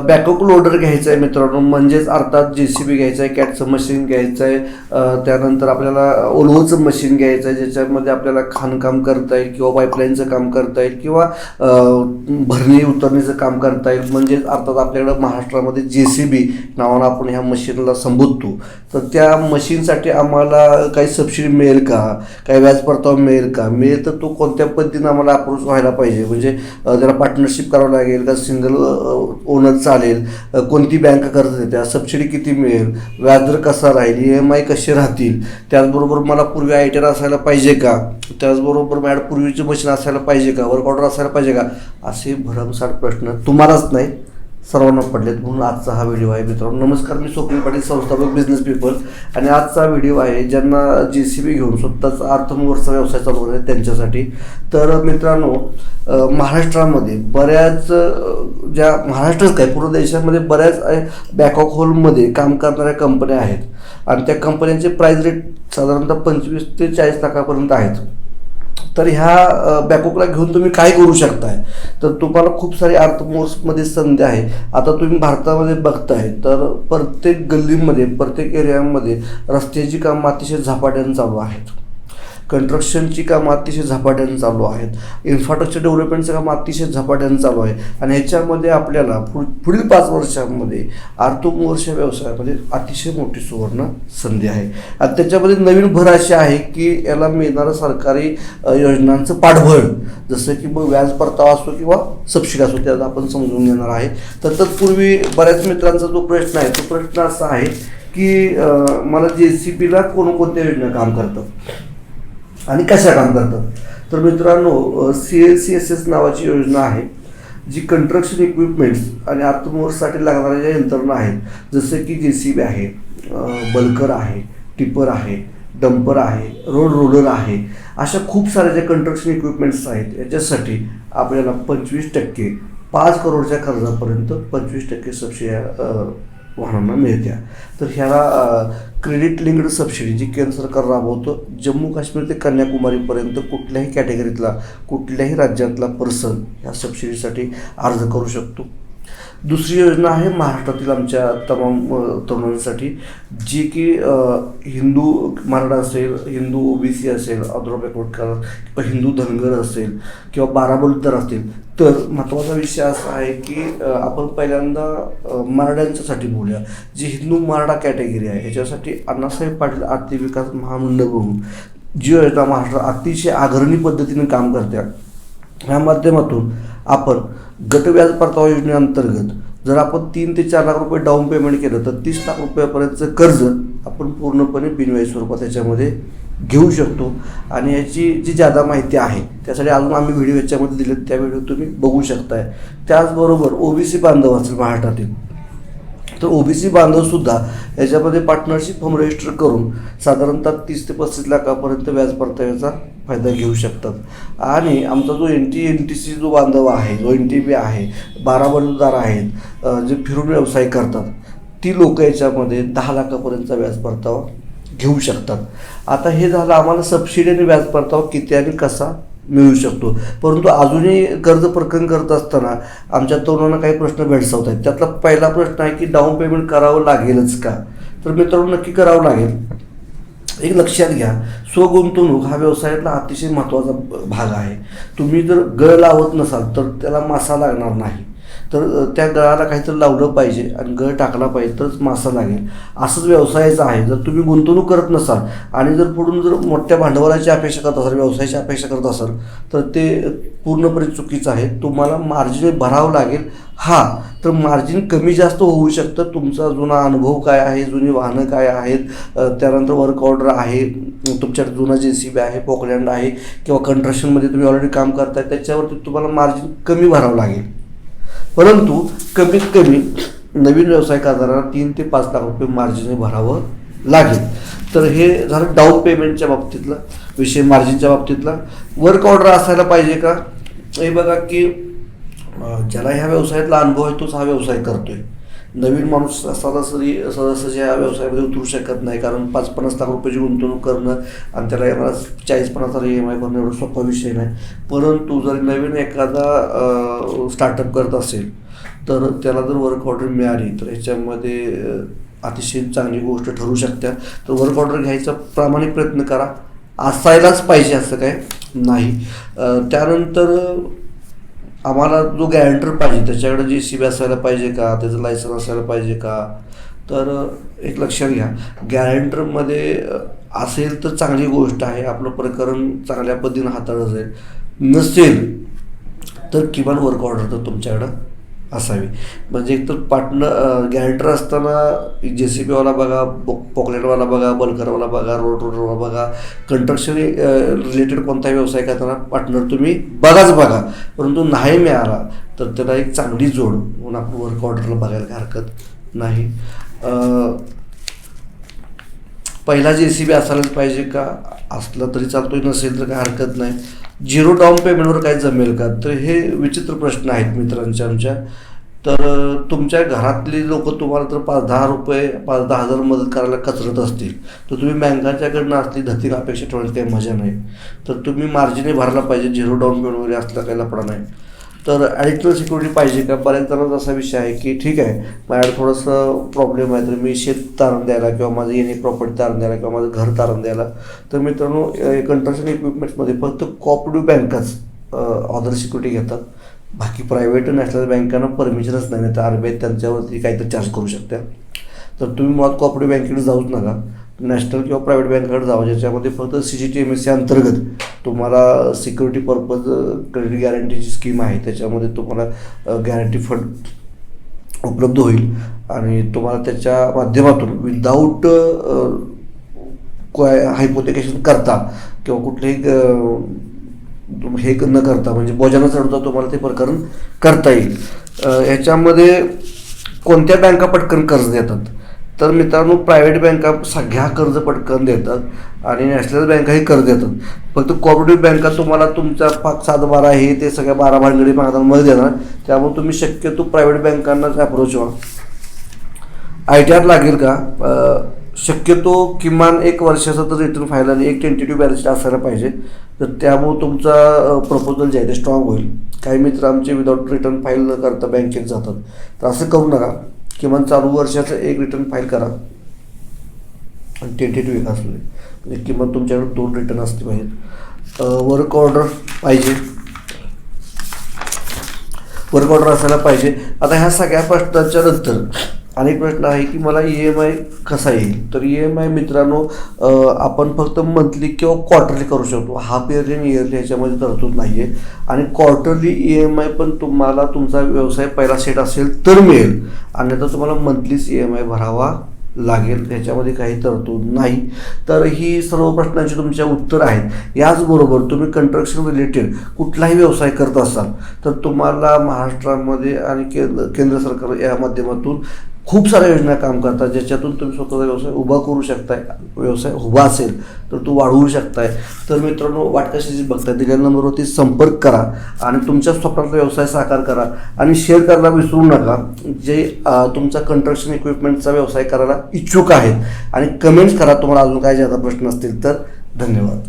Backup loader घ्यायचं आहे मित्रांनो म्हणजेच अर्थात जे सी बी घ्यायचं आहे कॅटचं मशीन घ्यायचं आहे त्यानंतर आपल्याला ओल्वोचं मशीन घ्यायचं आहे ज्याच्यामध्ये आपल्याला खाणकाम करता येईल किंवा पाईपलाईनचं काम करता येईल किंवा भरणी उतरणीचं काम करता येईल म्हणजेच अर्थात आपल्याकडं महाराष्ट्रामध्ये जे सी बी नावानं आपण ह्या मशीनला संबोधतो. तर त्या मशीनसाठी आम्हाला काही सबसिडी मिळेल का? काही व्याज परतावा मिळेल का? मिळेल तर तो कोणत्या पद्धतीनं आम्हाला अप्रोच व्हायला पाहिजे? म्हणजे अं, त्याला पार्टनरशिप करावं लागेल का? सिंगल ओनर चालेल कोणती बँक कर्ज देते सबसिडी किती मिळेल व्याजदर कसा राहील ई एम आय कसे राहतील त्याचबरोबर मला पूर्वी आय टी आर असायला पाहिजे का? त्याचबरोबर मॅड पूर्वीची मशीन असायला पाहिजे का? वर्क ऑर्डर असायला पाहिजे का? असे भरमसाठ प्रश्न तुम्हालाच नाही सर्वांना पडलेत म्हणून आजचा हा व्हिडिओ आहे मित्रांनो. नमस्कार मी स्वप्नील पाटील संस्थापक बिझनेस पीपल आणि आजचा व्हिडिओ आहे ज्यांना जे सी बी घेऊन स्वतःचा अर्थमूर्चा व्यवसाय चालू आहे त्यांच्यासाठी. तर मित्रांनो महाराष्ट्रामध्ये बऱ्याच ज्या महाराष्ट्रच काय पूर्ण देशामध्ये बऱ्याच बॅकऑफ होलमध्ये काम करणाऱ्या कंपन्या आहेत. आणि त्या कंपन्यांचे प्राईज रेट साधारणतः पंचवीस ते चाळीस लाखापर्यंत आहेत. तर ह्या बॅकअपला घेऊन तुम्ही काय करू शकताय? तर तुम्हाला खूप सारी अर्थमोर्समध्ये संधी आहे. आता तुम्ही भारतामध्ये बघताय तर प्रत्येक गल्लीमध्ये प्रत्येक एरियामध्ये रस्त्याची कामं अतिशय झपाट्याने चालू आहेत. कन्स्ट्रक्शनची कामं अतिशय झपाट्यानं चालू आहेत. इन्फ्रास्ट्रक्चर डेव्हलपमेंटचं काम अतिशय झपाट्यानं चालू आहे. आणि ह्याच्यामध्ये आपल्याला पुढ पुढील पाच वर्षांमध्ये आर्थोमोर्सच्या व्यवसायामध्ये अतिशय मोठी सुवर्ण संधी आहे. आणि त्याच्यामध्ये नवीन भर अशी आहे की याला मिळणारं सरकारी योजनांचं पाठबळ जसं की मग व्याज परतावा असो किंवा सबसिडी असो त्याचा आपण समजून घेणार आहे. तर तत्पूर्वी बऱ्याच मित्रांचा जो प्रश्न आहे तो प्रश्न असा आहे की मला जे सी पीला कोणकोणत्या योजना काम करतात आणि कशा काम करतात? तर मित्रांनो C L C S S नावाची योजना आहे जी कंस्ट्रक्शन इक्विपमेंट्स आणि आत्मवर्षसाठी लागणाऱ्या ज्या यंत्रणा आहेत जसं की जे सी बी आहे बल्कर आहे टिपर आहे डंपर आहे रोड रोलर आहे अशा खूप साऱ्या ज्या कंस्ट्रक्शन इक्विपमेंट्स आहेत याच्यासाठी आपल्याला पंचवीस टक्के पाच करोडच्या खर्चापर्यंत पंचवीस टक्के सबसिडी वाहनांना मिळत्या. तर ह्याला क्रेडिट लिंक्ड सबसिडी जी केंद्र सरकार राबवतं जम्मू काश्मीर ते कन्याकुमारीपर्यंत कुठल्याही कॅटेगरीतला कुठल्याही राज्यातला पर्सन ह्या सबसिडीसाठी अर्ज करू शकतो. दुसरी योजना आहे महाराष्ट्रातील आमच्या तमाम तरुणांसाठी जी की हिंदू मराठा असेल हिंदू ओबीसी असेल अधुरा बॅकवर्ड किंवा हिंदू धनगर असेल किंवा बारा असतील. तर महत्त्वाचा विषय असा आहे की आपण पहिल्यांदा मराठ्यांच्यासाठी बोलूया. जी हिंदू मराठा कॅटेगरी आहे ह्याच्यासाठी अण्णासाहेब पाटील आर्थिक विकास महामंडळ म्हणून जी योजना महाराष्ट्रात अतिशय आग्रणी पद्धतीने काम करत्या. ह्या माध्यमातून आपण गट व्याज परतावा योजनेअंतर्गत जर आपण तीन ते चार लाख रुपये डाऊन पेमेंट केलं तर तीस लाख रुपयापर्यंतचं कर्ज आपण पूर्णपणे बिनव्याजी स्वरूपात त्याच्यामध्ये घेऊ शकतो. आणि याची जी जादा माहिती आहे त्यासाठी अजून आम्ही व्हिडिओ याच्यामध्ये दिले त्या व्हिडिओ तुम्ही बघू शकताय. त्याचबरोबर ओबीसी बांधव असेल महाराष्ट्रातील तर ओबीसी बांधवसुद्धा याच्यामध्ये पार्टनरशिप फॉर्म रजिस्टर करून साधारणतः तीस ते पस्तीस लाखापर्यंत व्याज परताव्याचा फायदा घेऊ शकतात. आणि आमचा जो N T N T C जो बांधव आहे जो एन टी पी आहे बारा बलुदार आहेत जे फिरून व्यवसाय करतात ती लोक याच्यामध्ये दहा लाखापर्यंतचा व्याज परतावा घेऊ शकतात. आता हे झालं आम्हाला सबसिडी आणि व्याज परतावा किती आणि कसा मिळू शकतो? परंतु अजूनही कर्ज प्रकरण करत असताना आमच्या तरुणांना काही प्रश्न भेडसावत आहेत. त्यातला पहिला प्रश्न आहे की डाऊन पेमेंट करावं लागेलच का? तर मित्रांनो नक्की करावं लागेल. एक लक्षात घ्या स्वगुंतवणूक हा व्यवसायातला अतिशय महत्त्वाचा भाग आहे. तुम्ही जर गळ लावत नसाल तर त्याला मासा लागणार नाही. तर त्या गळाला काहीतरी लावलं पाहिजे आणि गळ टाकला पाहिजे तरच मासा लागेल. असंच व्यवसायाचं आहे. जर तुम्ही गुंतवणूक करत नसाल आणि जर पुढून जर मोठ्या भांडवलाची अपेक्षा करत असाल व्यवसायाची अपेक्षा करत असाल तर ते पूर्णपणे चुकीचं आहे. तुम्हाला मार्जिन भरावं लागेल. हा तर मार्जिन कमी जास्त होऊ शकतं. तुमचा जुना अनुभव काय आहे? जुनी वाहनं काय आहेत? त्यानंतर वर्क ऑर्डर आहे. तुमच्याकडे जुना जे सी बी आहे पोकलँड आहे किंवा कंट्रक्शनमध्ये तुम्ही ऑलरेडी काम करताय त्याच्यावरती तुम्हाला मार्जिन कमी भरावं लागेल. परंतु कमीत कमी नवीन व्यवसाय करणाऱ्यांना तीन ते पाच लाख रुपये मार्जिन भरावं लागेल. तर हे झालं डाऊन पेमेंटच्या बाबतीतला विषय मार्जिनच्या बाबतीतला. वर्क ऑर्डर असायला पाहिजे का? हे बघा की ज्याला ह्या व्यवसायातला अनुभव आहे तोच हा व्यवसाय करतोय. नवीन माणूस सरासरी सहजासहजी या व्यवसायामध्ये उतरू शकत नाही. कारण पाच पन्नास लाख रुपयाची गुंतवणूक करणं आणि त्याला येणारा चाळीस पन्नास हजार ई एम आय भरणं एवढा सोपा विषय नाही. परंतु जर नवीन एखादा स्टार्टअप करत असेल तर त्याला जर वर्क ऑर्डर मिळाली तर ह्याच्यामध्ये अतिशय चांगली गोष्ट ठरू शकते. तर वर्क ऑर्डर घ्यायचा प्रामाणिक प्रयत्न करा. असायलाच पाहिजे असं काय नाही. त्यानंतर आम्हाला जो गॅरंटर पाहिजे त्याच्याकडे जे सी बी असायला पाहिजे का? त्याचं लायसन असायला पाहिजे का? तर एक लक्षात घ्या. गॅरंटरमध्ये असेल तर चांगली गोष्ट आहे. आपलं प्रकरण चांगल्या पद्धतीनं हाताळलं जाईल. नसेल तर किमान वर्क ऑर्डर तर तुमच्याकडं असावी. म्हणजे एकतर पार्टनर गॅरंटर असताना जे सी बीवाला बघा पॉकलेटवाला बघा बलकरवाला बघा रोड रोडरवाला बघा कंस्ट्रक्शन रिलेटेड कोणता व्यवसाय करताना पार्टनर तुम्ही बघाच बघा. परंतु नाही मिळाला तर त्याला एक चांगली जोड म्हणून आपण वर्क ऑर्डरला बघायला हरकत नाही. पहिला जे सी बी असायलाच पाहिजे का? असला तरी चालतोय नसेल तर काय हरकत नाही. झिरो डाऊन पेमेंटवर काय जमेल का? तर हे विचित्र प्रश्न आहेत मित्रांच्या आमच्या. तर तुमच्या घरातली लोक तुम्हाला तर पाच दहा रुपये पाच दहा हजार मदत करायला कचरत असतील. तर तुम्ही बँकाच्याकडनं असली धतिक अपेक्षा ठेवण्याची काही मजा नाही. तर तुम्ही मार्जिने भरला पाहिजे. झिरो डाऊन पेमेंट वगैरे असला काही लपडा नाही. तर ॲडिशनल सिक्युरिटी पाहिजे का? बऱ्याच जणांचा असा विषय आहे की ठीक आहे माझ्याकडे थोडंसं प्रॉब्लेम आहे तर मी शेत तारण द्यायला किंवा माझं येणे प्रॉपर्टी तारण द्यायला किंवा माझं घर तारण द्यायला. तर मित्रांनो कंस्ट्रक्शन इक्विपमेंट्समध्ये फक्त कॉपरेटिव्ह बँकाच ऑदर सिक्युरिटी घेतात. बाकी प्रायव्हेट नॅशनल बँकांना परमिशनच नाही तर आर बी आय त्यांच्यावरती काहीतरी चार्ज करू शकते तर तुम्ही मुळात कॉपरेटिव्ह बँकेकडे जाऊच नका. नॅशनल किंवा प्रायव्हेट बँकेकडे जावं ज्याच्यामध्ये फक्त C G T M S C अंतर्गत तुम्हाला सिक्युरिटी पर्पज क्रेडिट गॅरंटीची स्कीम आहे त्याच्यामध्ये तुम्हाला गॅरंटी फंड उपलब्ध होईल. आणि तुम्हाला त्याच्या माध्यमातून विदाऊट हायपोथिकेशन करता किंवा कुठलेही हे न करता म्हणजे बोजानं चढवता तुम्हाला ते प्रकरण करता येईल. याच्यामध्ये ह्याच्यामध्ये कोणत्या बँका पटकन कर्ज देतात? तर मित्रांनो प्रायव्हेट बँका सगळ्या कर्ज पटकन देतात आणि नॅशनल बँकाही कर्ज देतात. फक्त कॉपरेटिव्ह बँका तुम्हाला तुमच्या पाच सात बारा हे ते सगळ्या बारा भानगडी भागांमध्ये देणार. त्यामुळे तुम्ही शक्यतो प्रायव्हेट बँकांनाच अप्रोच व्हा. आय टी आर लागेल का? शक्यतो किमान एक वर्षाचा तर रिटर्न फाईल आणि एक टेंटेटिव्ह बॅलन्स असायला पाहिजे. तर त्यामुळे तुमचा प्रपोजल जे आहे ते स्ट्रॉंग होईल. काही मित्र आमचे विदाऊट रिटर्न फाईल न करता बँकेत जातात. तर असं करू नका. किमान चालू वर्षाचं एक रिटर्न फाईल करा. आणि टेंटेटिव्ह एक असले म्हणजे किमान तुमच्याकडे दोन रिटर्न असले पाहिजेत. वर्क ऑर्डर पाहिजे. वर्क ऑर्डर असायला पाहिजे. आता ह्या सगळ्या प्रश्नाच्या नंतर अनेक प्रश्न आहे की मला ई एम आय कसा येईल? तर ई एम आय मित्रांनो आपण फक्त मंथली किंवा क्वार्टरली करू शकतो. हाफ इयरली आणि इयरली ह्याच्यामध्ये तरतूद नाही आहे आणि क्वार्टरली ई एम आय पण तुम्हाला तुमचा व्यवसाय पहिला सेट असेल तर मिळेल. अन्यथा तुम्हाला मंथलीच ई एम आय भरावा लागेल. त्याच्यामध्ये काही तरतूद नाही. तर ही सर्व प्रश्नांची तुमच्या उत्तर आहेत. याचबरोबर तुम्ही कंस्ट्रक्शन रिलेटेड कुठलाही व्यवसाय करत असाल तर तुम्हाला महाराष्ट्रामध्ये आणि केंद्र केंद्र सरकार या माध्यमातून खूप साऱ्या योजना काम करतात ज्याच्यातून तुम्ही स्वतःचा व्यवसाय उभा करू शकताय व्यवसाय उभा असेल तर तो वाढवू शकताय. तर मित्रांनो वाटकाशी कशाची बघताय दिलेल्या नंबरवरती संपर्क करा आणि तुमच्या स्वप्नातला व्यवसाय साकार करा. आणि शेअर करायला विसरू नका जे तुमचा कंस्ट्रक्शन इक्विपमेंटचा व्यवसाय करायला इच्छुक आहेत. आणि कमेंट्स करा तुम्हाला अजून काय ज्यादा प्रश्न असतील तर. धन्यवाद.